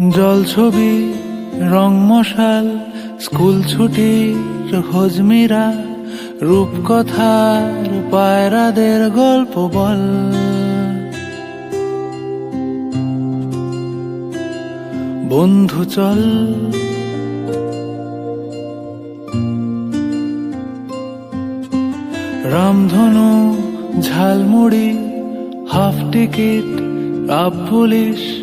জল ছবি, রং মশাল, স্কুল ছুটির হজমিরা রূপকথার পায়রাদের গল্প বল। বন্ধু চল। রামধনু, ঝালমুড়ি, হাফ টিকিট, আপ পুলিশ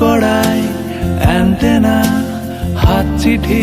কড়াই অ্যান্টেনা হাত চিঠি